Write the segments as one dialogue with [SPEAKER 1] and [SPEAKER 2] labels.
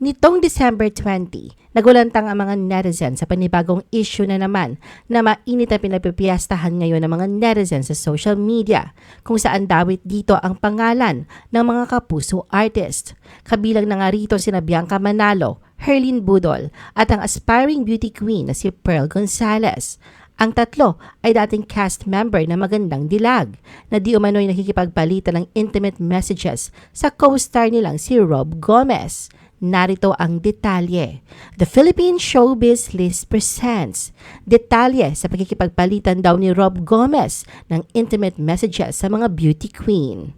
[SPEAKER 1] Nitong December 20, nagulantang ang mga netizen sa panibagong issue na naman na mainit na pinapipiyastahan ngayon ng mga netizen sa social media kung saan dawit dito ang pangalan ng mga kapuso artist. Kabilang na nga rito sina Bianca Manalo, Herlin Budol at ang aspiring beauty queen na si Pearl Gonzalez. Ang tatlo ay dating cast member na magandang dilag na di umano'y nakikipagbalita ng intimate messages sa co-star nilang si Rob Gomez. Narito ang detalye. The Philippine Showbiz List presents detalye sa pagkikipagpalitan daw ni Rob Gomez ng intimate messages sa mga beauty queen.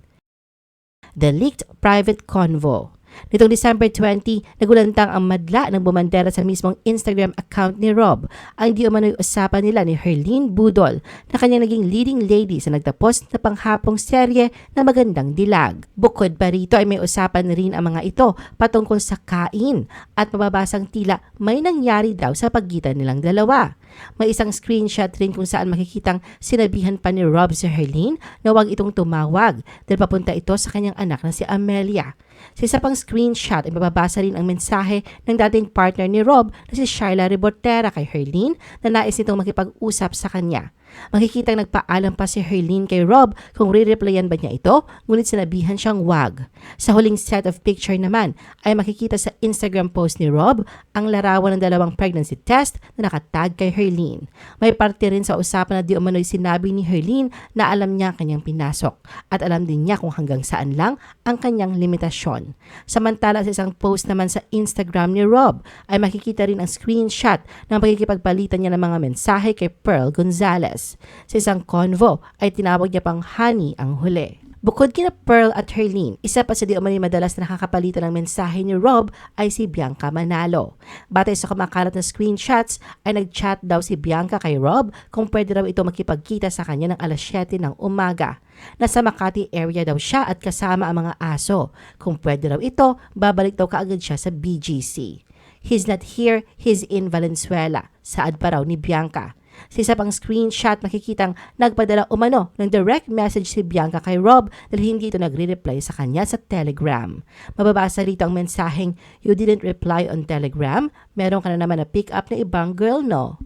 [SPEAKER 1] The Leaked Private Convo Nitong December 20, nagulantang ang madla ng bumandera sa mismong Instagram account ni Rob ang di umano'y usapan nila ni Herlene Budol na kanyang naging leading lady sa nagtapos na panghapong serye na magandang dilag. Bukod pa rito ay may usapan rin ang mga ito patungkol sa kain at mababasang tila may nangyari daw sa pagitan nilang dalawa. May isang screenshot rin kung saan makikitang sinabihan pa ni Rob si Herlene na huwag itong tumawag dahil papunta ito sa kanyang anak na si Amelia. Sa isa pang screenshot ay mababasa rin ang mensahe ng dating partner ni Rob na si Shyla Rebortera kay Herlene na nais nitong makipag-usap sa kanya. Makikitang nagpaalam pa si Herlene kay Rob kung re-replyan ba niya ito, ngunit sinabihan siyang wag. Sa huling set of picture naman ay makikita sa Instagram post ni Rob ang larawan ng dalawang pregnancy test na nakatag kay Herlene. May parte rin sa usapan na di umano'y sinabi ni Herlene na alam niya kanyang pinasok at alam din niya kung hanggang saan lang ang kanyang limitasyon. Samantala sa isang post naman sa Instagram ni Rob ay makikita rin ang screenshot ng pagkikipagpalitan niya ng mga mensahe kay Pearl Gonzalez. Sa isang convo ay tinawag niya pang honey ang huli. Bukod kina Pearl at Herlene, isa pa sa di umani madalas na nakakapalitan ng mensahe ni Rob ay si Bianca Manalo. Batay sa kumakalat na screenshots ay nag-chat daw si Bianca kay Rob kung pwede raw ito makipagkita sa kanya ng alas 7 ng umaga. Nasa Makati area daw siya at kasama ang mga aso. Kung pwede raw ito, babalik daw kaagad siya sa BGC. He's not here, he's in Valenzuela. Saad pa raw ni Bianca. Sa isa pang screenshot, makikitang nagpadala umano ng direct message si Bianca kay Rob dahil hindi ito nagre-reply sa kanya sa Telegram. Mababasa rito ang mensaheng, You didn't reply on Telegram? Meron ka na naman na pick up na ibang girl, no?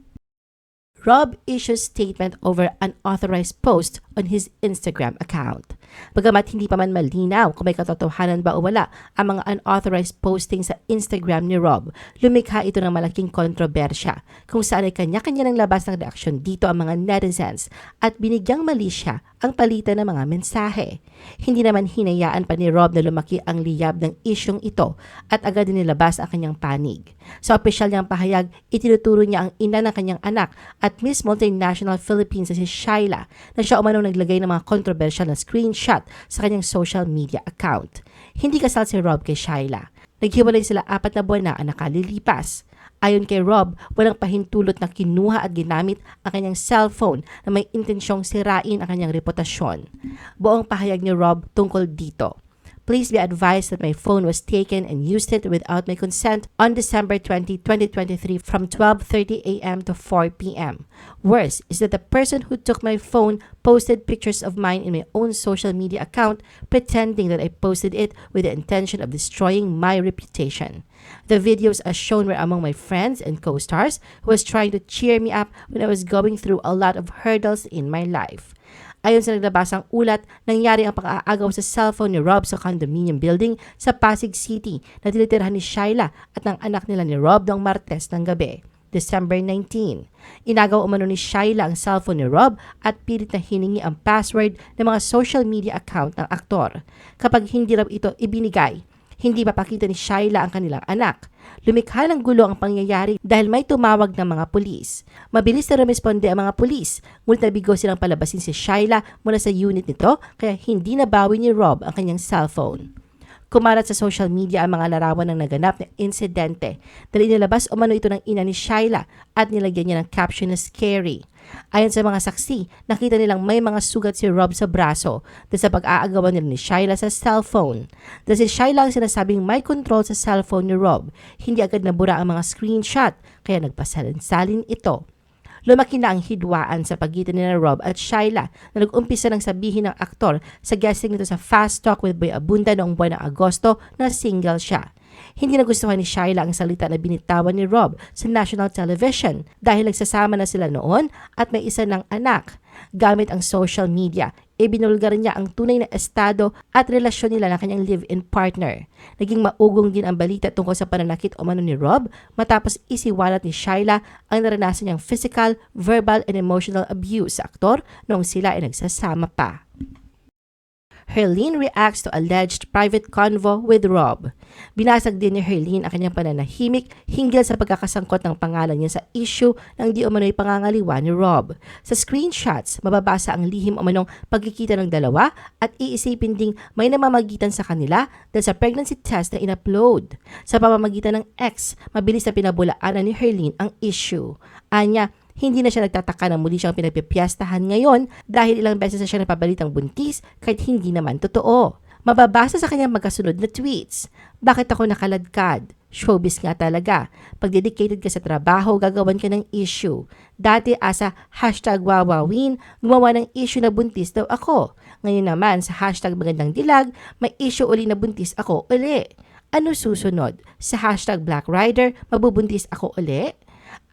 [SPEAKER 1] Rob issues statement over unauthorized post on his Instagram account. Bagamat hindi pa man malinaw kung may katotohanan ba o wala ang mga unauthorized posting sa Instagram ni Rob, lumikha ito ng malaking kontrobersya kung saan ay kanya-kanya ng labas ng reaksyon dito ang mga netizens at binigyang mali siya ang palitan ng mga mensahe. Hindi naman hinayaan pa ni Rob na lumaki ang liyab ng isyong ito at agad din nilabas ang kanyang panig. Sa opisyal niyang pahayag, itinuturo niya ang ina ng kanyang anak at Miss Multinational Philippines na si Shyla na siya umanong naglagay ng mga kontrobersyal na screenshot sa kanyang social media account. Hindi kasal si Rob kay Shyla. Naghiwalay sila apat na buwan na ang nakalilipas. Ayon kay Rob, walang pahintulot na kinuha at ginamit ang kanyang cellphone na may intensyong sirain ang kanyang reputasyon. Buong pahayag ni Rob tungkol dito. Please be advised that my phone was taken and used it without my consent on December 20, 2023 from 12.30 a.m. to 4 p.m. Worse is that the person who took my phone posted pictures of mine in my own social media account pretending that I posted it with the intention of destroying my reputation. The videos as shown were among my friends and co-stars who was trying to cheer me up when I was going through a lot of hurdles in my life. Ayon sa naglabasang ulat, nangyari ang pang-aagaw sa cellphone ni Rob sa condominium building sa Pasig City na tinitirhan ni Shyla at ng anak nila ni Rob noong Martes ng gabi. December 19. Inagaw umano ni Shyla ang cellphone ni Rob at pilit na hiningi ang password ng mga social media account ng aktor. Kapag hindi raw ito ibinigay, hindi papakita ni Shyla ang kanilang anak. Lumikha ng gulo ang pangyayari dahil may tumawag ng mga pulis. Mabilis na rumesponde ang mga pulis, ngunit nabigo silang palabasin si Shyla mula sa unit nito kaya hindi nabawi ni Rob ang kanyang cellphone. Kumalat sa social media ang mga larawan ng naganap na insidente dahil inilabas umano ito ng ina ni Shyla at nilagyan niya ng caption na scary. Ayon sa mga saksi, nakita nilang may mga sugat si Rob sa braso dahil sa pag-aagawan nila ni Shyla sa cellphone. Dahil si Shyla ang sinasabing may control sa cellphone ni Rob, hindi agad nabura ang mga screenshot kaya nagpasalin-salin ito. Lumaki na ang hidwaan sa pagitan ni Rob at Shyla na nag-umpisa ng sabihin ng aktor sa guesting nito sa Fast Talk with Boy Abunda noong buwan ng Agosto na single siya. Hindi nagustuhan ni Shyla ang salita na binitawan ni Rob sa national television dahil nagsasama na sila noon at may isa ng anak. Gamit ang social media, ibinulgar niya ang tunay na estado at relasyon nila ng kanyang live-in partner. Naging maugong din ang balita tungkol sa pananakit o mano ni Rob matapos isiwalat ni Shyla ang naranasan niyang physical, verbal, and emotional abuse sa aktor noong sila ay nagsasama pa. Herlene reacts to alleged private convo with Rob. Binasag din ni Herlene ang kanyang pananahimik hinggil sa pagkakasangkot ng pangalan niya sa issue ng di umano'y pangangaliwa ni Rob. Sa screenshots, mababasa ang lihim umanong pagkikita ng dalawa at iisipin ding may namamagitan sa kanila dahil sa pregnancy test na in-upload. Sa pamamagitan ng ex, mabilis na pinabulaanan ni Herlene ang issue. Anya, hindi na siya nagtataka na muli siyang pinagpipiyastahan ngayon dahil ilang beses na siya napabalitang buntis kahit hindi naman totoo. Mababasa sa kanyang magkasunod na tweets. Bakit ako nakaladkad? Showbiz nga talaga. Pag dedicated ka sa trabaho, gagawan ka ng issue. Dati asa hashtag wawawin, gumawa ng issue na buntis daw ako. Ngayon naman sa hashtag magandang dilag, may issue uli na buntis ako uli. Ano susunod? Sa hashtag Black Rider, mabubuntis ako uli?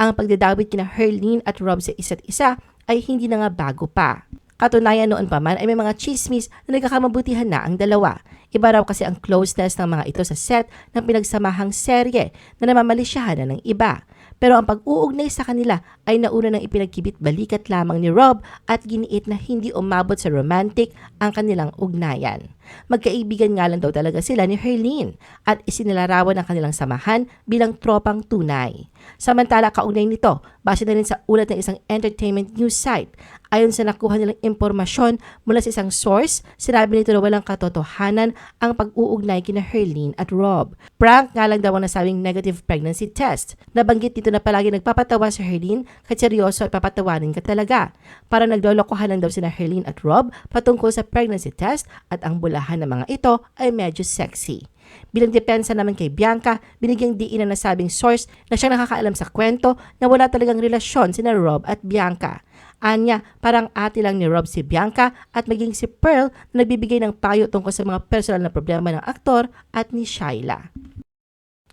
[SPEAKER 1] Ang pagdadawit kina Herlene at Rob sa isa't isa ay hindi na nga bago pa. Katunayan noon pa man ay may mga chismis na nagkakamabutihan na ang dalawa. Iba raw kasi ang closeness ng mga ito sa set ng pinagsamahang serye na namamalisyahan na ng iba. Pero ang pag-uugnay sa kanila ay nauna ng ipinagkibit balikat lamang ni Rob at giniit na hindi umabot sa romantic ang kanilang ugnayan. Magkaibigan nga lang daw talaga sila ni Herlene at isinilarawan ang kanilang samahan bilang tropang tunay. Samantala, kaugnay nito, base na rin sa ulat ng isang entertainment news site. Ayon sa nakuha nilang impormasyon mula sa isang source, sinabi nito na walang katotohanan ang pag-uugnay kina Herlene at Rob. Prank nga lang daw ang nasabing negative pregnancy test. Nabanggit dito na palagi nagpapatawa si Herlene kahit at papatawanin ka talaga. Para naglolokohan lang daw sina Herlene at Rob patungkol sa pregnancy test at ang bulahan ng mga ito ay medyo sexy. Bilang depensa naman kay Bianca, binigyang diin ang nasabing source na siyang nakakaalam sa kwento na wala talagang relasyon sina Rob at Bianca. Anya, parang ate lang ni Rob si Bianca at maging si Pearl na nagbibigay ng payo tungkol sa mga personal na problema ng aktor at ni Shyla.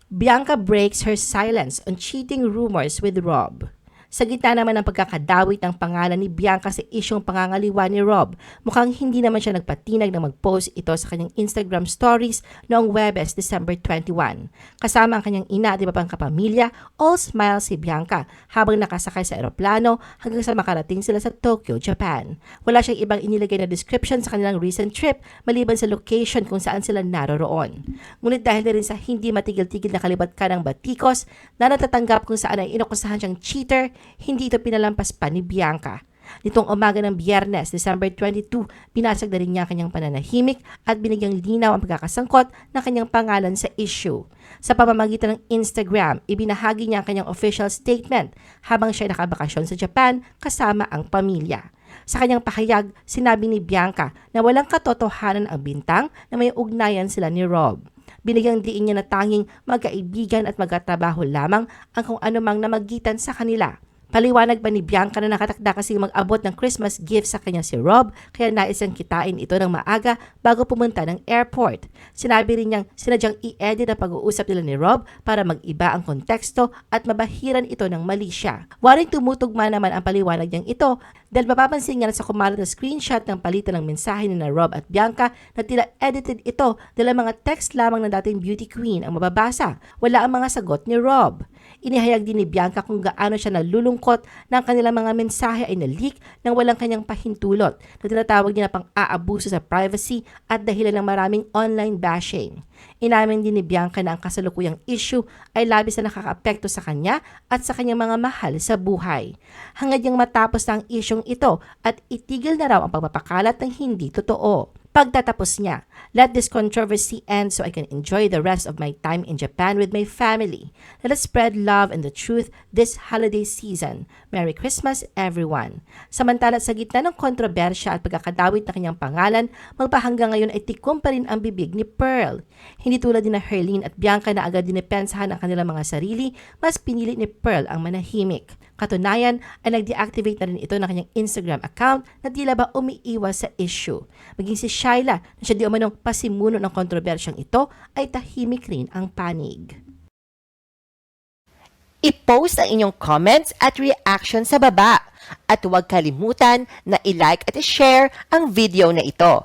[SPEAKER 1] Bianca breaks her silence on cheating rumors with Rob. Sa gitna naman ng pagkakadawit ng pangalan ni Bianca sa isyong pangangaliwa ni Rob, mukhang hindi naman siya nagpatinag na mag-post ito sa kanyang Instagram stories noong Webes, December 21. Kasama ang kanyang ina at iba pang kapamilya, all smile si Bianca habang nakasakay sa eroplano hanggang sa makarating sila sa Tokyo, Japan. Wala siyang ibang inilagay na description sa kanilang recent trip maliban sa location kung saan sila naroroon. Ngunit dahil na rin sa hindi matigil-tigil na kalibat ka ng batikos na natatanggap kung saan ay inukusahan siyang cheater, hindi ito pinalampas pa ni Bianca. Nitong umaga ng biyernes, December 22, binasag na rin niya kanyang pananahimik at binigyang linaw ang pagkakasangkot ng kanyang pangalan sa issue. Sa pamamagitan ng Instagram, ibinahagi niya ang kanyang official statement habang siya nakabakasyon sa Japan kasama ang pamilya. Sa kanyang pahayag, sinabi ni Bianca na walang katotohanan ang bintang na may ugnayan sila ni Rob. Binigyang diin niya na tanging magkaibigan at magkatrabaho lamang ang kung anumang namagitan sa kanila. Paliwanag pa ni Bianca na nakatakda kasi mag-abot ng Christmas gift sa kanya si Rob kaya nais niyang kitain ito ng maaga bago pumunta ng airport. Sinabi rin niyang sinadyang i-edit ang pag-uusap nila ni Rob para mag-iba ang konteksto at mabahiran ito ng mali siya. Waring tumutugma naman ang paliwanag niyang ito dahil mapapansin nga sa kumalat na screenshot ng palitan ng mensahe ni na Rob at Bianca na tila edited ito dahil mga text lamang ng dating beauty queen ang mababasa. Wala ang mga sagot ni Rob. Inihayag din ni Bianca kung gaano siya nalulungkot na ang kanilang mga mensahe ay na-leak nang walang kanyang pahintulot na tinatawag niya na pang-aabuso sa privacy at dahilan ng maraming online bashing. Inamin din ni Bianca na ang kasalukuyang issue ay labis na nakakaapekto sa kanya at sa kanyang mga mahal sa buhay. Hangad niyang matapos na ang isyong ito at itigil na raw ang pagpapakalat ng hindi totoo. Pagtatapos niya, let this controversy end so I can enjoy the rest of my time in Japan with my family. Let us spread love and the truth this holiday season. Merry Christmas, everyone. Samantala sa gitna ng kontrobersya at pagkakadawit ng kanyang pangalan, magpahanggang ngayon ay tikom pa rin ang bibig ni Pearl. Hindi tulad ni na Herlene at Bianca na agad dinipensahan ang kanilang mga sarili, mas pinili ni Pearl ang manahimik. Katunayan ay nag-deactivate na rin ito ng kanyang Instagram account na tila ba umiiwas sa issue. Maging si Shyla na siya di umanong pasimuno ng kontrobersyang ito ay tahimik rin ang panig.
[SPEAKER 2] I-post ang inyong comments at reaction sa baba. At huwag kalimutan na i-like at i-share ang video na ito.